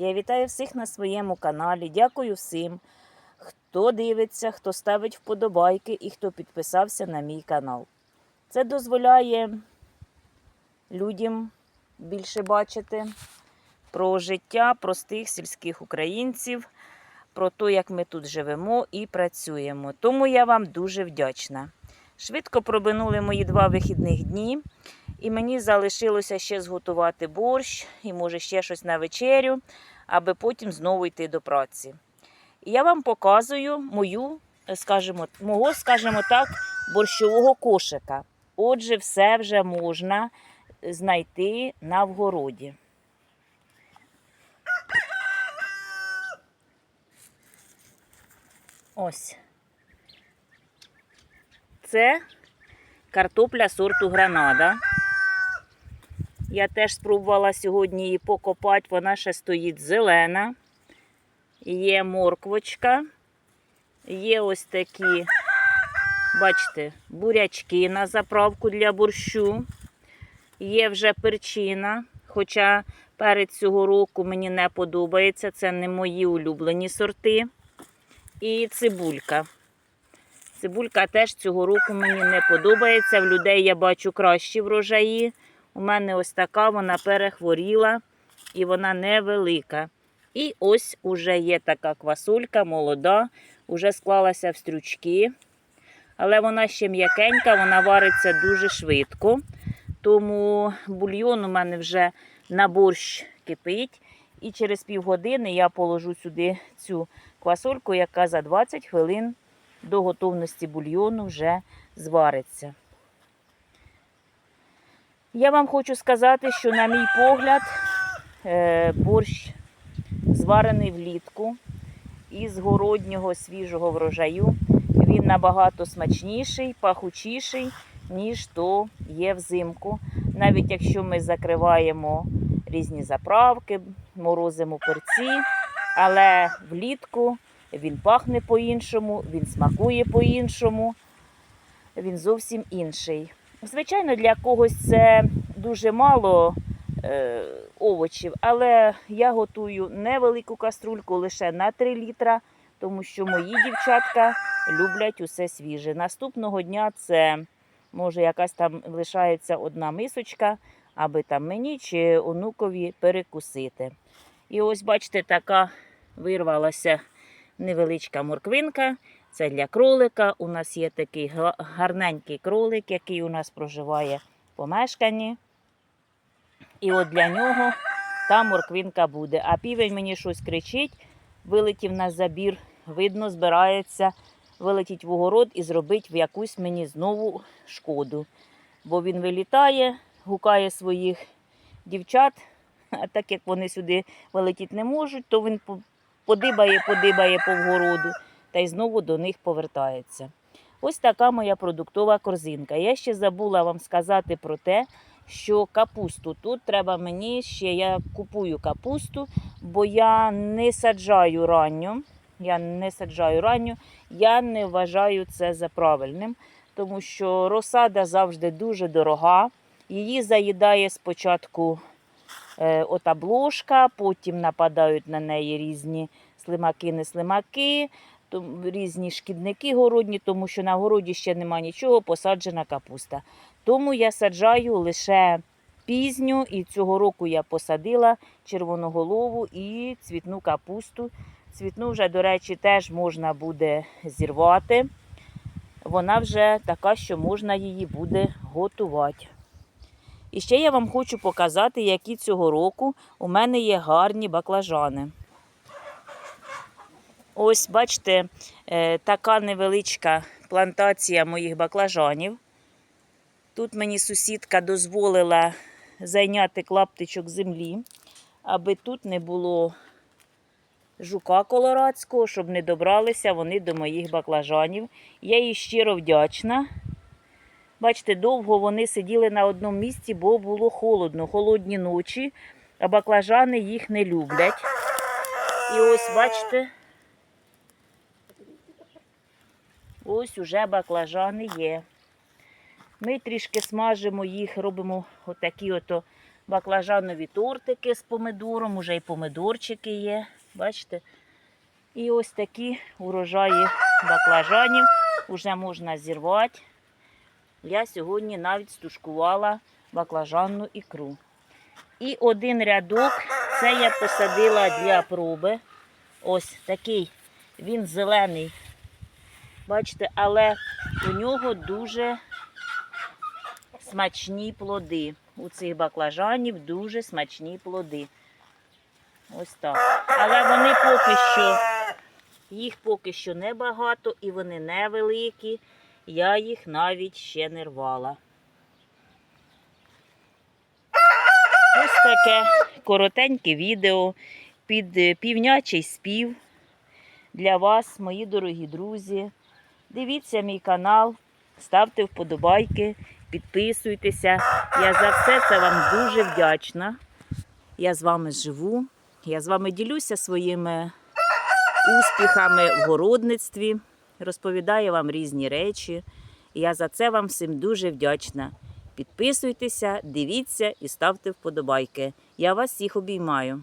Я вітаю всіх на своєму каналі. Дякую всім, хто дивиться, хто ставить вподобайки і хто підписався на мій канал. Це дозволяє людям більше бачити про життя простих сільських українців, про те, як ми тут живемо і працюємо. Тому я вам дуже вдячна. Швидко пробинули мої два вихідних дні. І мені залишилося ще зготувати борщ і, може, ще щось на вечерю, аби потім знову йти до праці. І я вам показую мою, скажімо, мого, скажімо так, борщового кошика. Отже, все вже можна знайти на вгороді. Ось. Це картопля сорту гранада. Я теж спробувала сьогодні її покопати, вона ще стоїть зелена. Є морквочка, є ось такі, бачите, бурячки на заправку для борщу. Є вже перчина, хоча перець цього року мені не подобається, це не мої улюблені сорти. І цибулька. Цибулька теж цього року мені не подобається. В людей я бачу кращі врожаї. У мене ось така, вона перехворіла і вона невелика. І ось уже є така квасолька, молода, уже склалася в стрючки. Але вона ще м'якенька, вона вариться дуже швидко. Тому бульйон у мене вже на борщ кипить. І через півгодини я положу сюди цю квасольку, яка за 20 хвилин до готовності бульйону вже звариться. Я вам хочу сказати, що, на мій погляд, е, борщ зварений влітку із городнього свіжого врожаю. Він набагато смачніший, пахучіший, ніж то є взимку. Навіть якщо ми закриваємо різні заправки, морозимо перці, але влітку він пахне по-іншому, він смакує по-іншому, він зовсім інший. Звичайно, для когось це дуже мало е, овочів, але я готую невелику каструльку лише на 3 літра, тому що мої дівчатка люблять усе свіже. Наступного дня це може якась там лишається одна мисочка, аби там мені чи онукові перекусити. І ось, бачите, така вирвалася невеличка морквинка. Це для кролика. У нас є такий гарненький кролик, який у нас проживає в помешканні. І от для нього та морквинка буде. А півень мені щось кричить, вилетів на забір, видно, збирається вилетіть в огород і зробить в якусь мені знову шкоду. Бо він вилітає, гукає своїх дівчат, а так як вони сюди вилетіти не можуть, то він подибає, подибає по вгороду та й знову до них повертається. Ось така моя продуктова корзинка. Я ще забула вам сказати про те, що капусту тут треба мені ще, я купую капусту, бо я не саджаю ранню. Я не саджаю ранню, я не вважаю це за правильним, тому що розсада завжди дуже дорога. Її заїдає спочатку е, отаблошка, потім нападають на неї різні слимаки, не слимаки, різні шкідники городні, тому що на городі ще нема нічого, посаджена капуста. Тому я саджаю лише пізню, і цього року я посадила червоноголову і цвітну капусту. Цвітну вже, до речі, теж можна буде зірвати. Вона вже така, що можна її буде готувати. І ще я вам хочу показати, які цього року у мене є гарні баклажани. Ось, бачите, е, така невеличка плантація моїх баклажанів. Тут мені сусідка дозволила зайняти клаптичок землі, аби тут не було жука колорадського, щоб не добралися вони до моїх баклажанів. Я їй щиро вдячна. Бачите, довго вони сиділи на одному місці, бо було холодно, холодні ночі, а баклажани їх не люблять. І ось, бачите, ось уже баклажани є. Ми трішки смажимо їх, робимо отакі ото баклажанові тортики з помидором, уже і помидорчики є. Бачите? І ось такі урожаї баклажанів вже можна зірвати. Я сьогодні навіть стушкувала баклажанну ікру. І один рядок, це я посадила для проби. Ось такий, він зелений. Бачите, але у нього дуже смачні плоди. У цих баклажанів дуже смачні плоди. Ось так. Але вони поки що, їх поки що небагато і вони невеликі. Я їх навіть ще не рвала. Ось таке коротеньке відео під е, півнячий спів для вас, мої дорогі друзі. Дивіться мій канал, ставте вподобайки, підписуйтеся. Я за все це вам дуже вдячна. Я з вами живу, я з вами ділюся своїми успіхами в городництві, розповідаю вам різні речі. Я за це вам всім дуже вдячна. Підписуйтеся, дивіться і ставте вподобайки. Я вас всіх обіймаю.